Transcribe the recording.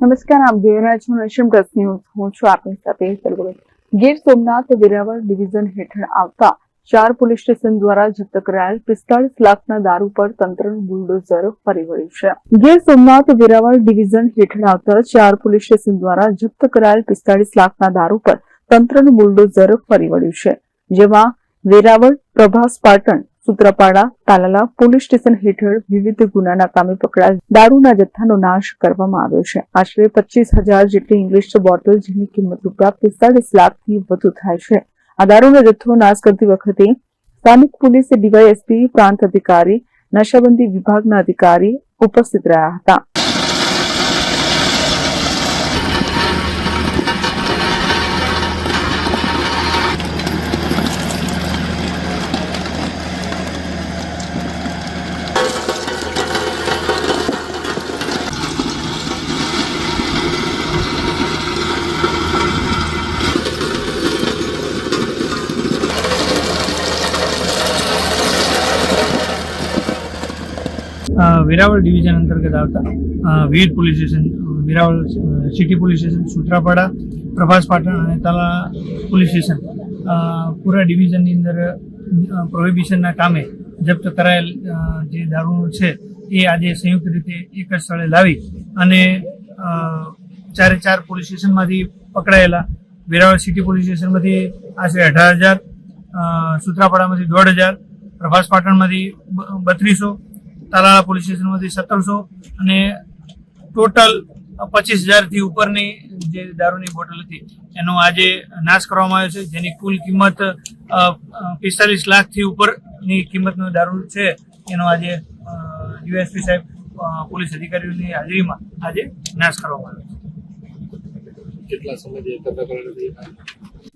નમસ્કાર, આપ જોઈ રહ્યા છો નેશન પ્લસ હું છું આપની સાથે હેતલ ગીર સોમનાથ વેરાવળ ડિવિઝન હેઠળ આવતા ચાર પોલીસ સ્ટેશન દ્વારા જપ્ત કરાયેલ પિસ્તાળીસ લાખના દારૂ પર તંત્રનું બુલડોઝર ફરી વળ્યું છે. ગીર સોમનાથ વેરાવળ ડિવિઝન હેઠળ આવતા ચાર પોલીસ સ્ટેશન દ્વારા જપ્ત કરાયેલ પિસ્તાળીસ લાખના દારૂ પર તંત્રનું બુલડોઝર ફરી વળ્યું છે. જેમાં વેરાવળ, પ્રભાસ પાટણ સૂત્રાપાડા તાલાલા પોલીસ સ્ટેશન હેઠળ વિવિધ ગુનાના કામે પકડાયેલ દારૂના જથ્થાનો નાશ કરવામાં આવ્યો છે. આશરે પચીસ હજાર જેટલી ઇંગ્લિશ બોટલ જેની કિંમત રૂપિયા પિસ્તાળીસ લાખથી વધુ થાય છે. આ દારૂનો જથ્થો નાશ કરતી વખતે સ્થાનિક પોલીસ ડીવાયએસપી પ્રાંત અધિકારી, નશાબંધી વિભાગના અધિકારી ઉપસ્થિત રહ્યા હતા. વેરાવળ ડિવિઝન અંતર્ગત આવતા વીર police station Veraval city police station Sutrapada Prabhas Patan અને તાલા પોલીસ સ્ટેશન પૂરા ડિવિઝનની અંદર પ્રોહિબિશનના કામે જપ્ત કરાયેલ જે દારૂ છે એ આજે સંયુક્ત રીતે એક જ સ્થળે લાવી અને ચારે ચાર પોલીસ સ્ટેશનમાંથી પકડાયેલા વેરાવળ સિટી પોલીસ સ્ટેશનમાંથી આશરે અઢાર હજાર સુત્રાપાડામાંથી દોઢ હજાર પ્રભાસ પાટણમાંથી બત્રીસો તાલાળા પોલીસ સ્ટેશનમાંથી સત્તરસો અને ટોટલ પચીસ હજારથી ઉપરની જે દારૂની બોટલ હતી, એનો આજે નાશ કરવામાં આવ્યો છે, જેની કુલ કિંમત પિસ્તાલીસ લાખથી ઉપરની કિંમતનો દારૂ છે, એનો આજે યુએસપી સાહેબ પોલીસ અધિકારીઓની હાજરીમાં આજે નાશ કરવામાં આવ્યો છે. કેટલા સમયથી